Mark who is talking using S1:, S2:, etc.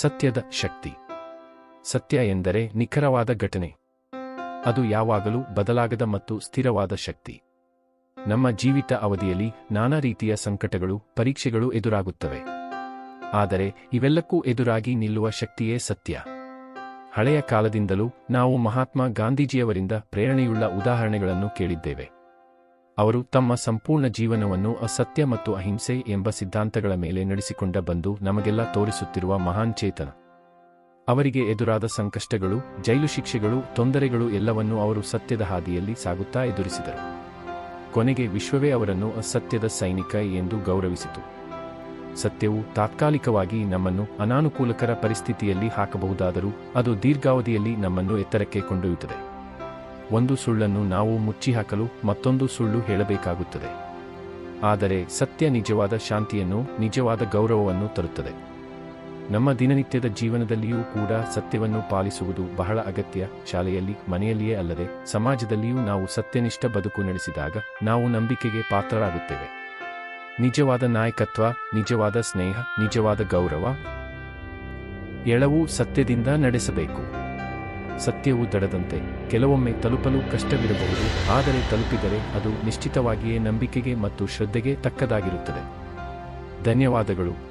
S1: ಸತ್ಯದ ಶಕ್ತಿ. ಸತ್ಯ ಎಂದರೆ ನಿಖರವಾದ ಘಟನೆ. ಅದು ಯಾವಾಗಲೂ ಬದಲಾಗದ ಮತ್ತು ಸ್ಥಿರವಾದ ಶಕ್ತಿ. ನಮ್ಮ ಜೀವಿತ ಅವಧಿಯಲ್ಲಿ ನಾನಾ ರೀತಿಯ ಸಂಕಟಗಳು, ಪರೀಕ್ಷೆಗಳು ಎದುರಾಗುತ್ತವೆ. ಆದರೆ ಇವೆಲ್ಲಕ್ಕೂ ಎದುರಾಗಿ ನಿಲ್ಲುವ ಶಕ್ತಿಯೇ ಸತ್ಯ. ಹಳೆಯ ಕಾಲದಿಂದಲೂ ನಾವು ಮಹಾತ್ಮ ಗಾಂಧೀಜಿಯವರಿಂದ ಪ್ರೇರಣೆಯುಳ್ಳ ಉದಾಹರಣೆಗಳನ್ನು ಕೇಳಿದ್ದೇವೆ. ಅವರು ತಮ್ಮ ಸಂಪೂರ್ಣ ಜೀವನವನ್ನು ಅಸತ್ಯ ಮತ್ತು ಅಹಿಂಸೆ ಎಂಬ ಸಿದ್ಧಾಂತಗಳ ಮೇಲೆ ನಡೆಸಿಕೊಂಡ ಬಂದು ನಮಗೆಲ್ಲ ತೋರಿಸುತ್ತಿರುವ ಮಹಾನ್ ಚೇತನ. ಅವರಿಗೆ ಎದುರಾದ ಸಂಕಷ್ಟಗಳು, ಜೈಲು ಶಿಕ್ಷೆಗಳು, ತೊಂದರೆಗಳು ಎಲ್ಲವನ್ನೂ ಅವರು ಸತ್ಯದ ಹಾದಿಯಲ್ಲಿ ಸಾಗುತ್ತಾ ಎದುರಿಸಿದರು. ಕೊನೆಗೆ ವಿಶ್ವವೇ ಅವರನ್ನು ಅಸತ್ಯದ ಸೈನಿಕ ಎಂದು ಗೌರವಿಸಿತು. ಸತ್ಯವು ತಾತ್ಕಾಲಿಕವಾಗಿ ನಮ್ಮನ್ನು ಅನಾನುಕೂಲಕರ ಪರಿಸ್ಥಿತಿಯಲ್ಲಿ ಹಾಕಬಹುದಾದರೂ ಅದು ದೀರ್ಘಾವಧಿಯಲ್ಲಿ ನಮ್ಮನ್ನು ಎತ್ತರಕ್ಕೆ ಕೊಂಡೊಯ್ಯುತ್ತದೆ. ಒಂದು ಸುಳ್ಳನ್ನು ನಾವು ಮುಚ್ಚಿಹಾಕಲು ಮತ್ತೊಂದು ಸುಳ್ಳು ಹೇಳಬೇಕಾಗುತ್ತದೆ. ಆದರೆ ಸತ್ಯ ನಿಜವಾದ ಶಾಂತಿಯನ್ನು, ನಿಜವಾದ ಗೌರವವನ್ನು ತರುತ್ತದೆ. ನಮ್ಮ ದಿನನಿತ್ಯದ ಜೀವನದಲ್ಲಿಯೂ ಕೂಡ ಸತ್ಯವನ್ನು ಪಾಲಿಸುವುದು ಬಹಳ ಅಗತ್ಯ. ಶಾಲೆಯಲ್ಲಿ, ಮನೆಯಲ್ಲಿಯೇ ಅಲ್ಲದೆ ಸಮಾಜದಲ್ಲಿಯೂ ನಾವು ಸತ್ಯನಿಷ್ಠ ಬದುಕು ನಡೆಸಿದಾಗ ನಾವು ನಂಬಿಕೆಗೆ ಪಾತ್ರರಾಗುತ್ತೇವೆ. ನಿಜವಾದ ನಾಯಕತ್ವ, ನಿಜವಾದ ಸ್ನೇಹ, ನಿಜವಾದ ಗೌರವ, ಎಳವು ಸತ್ಯದಿಂದ ನಡೆಸಬೇಕು. ಸತ್ಯವು ದಡದಂತೆ. ಕೆಲವೊಮ್ಮೆ ತಲುಪಲು ಕಷ್ಟವಿರಬಹುದು ಆದರೆ ತಲುಪಿದರೆ ಅದು ನಿಶ್ಚಿತವಾಗಿಯೇ ನಂಬಿಕೆಗೆ ಮತ್ತು ಶ್ರದ್ಧೆಗೆ ತಕ್ಕದಾಗಿರುತ್ತದೆ. ಧನ್ಯವಾದಗಳು.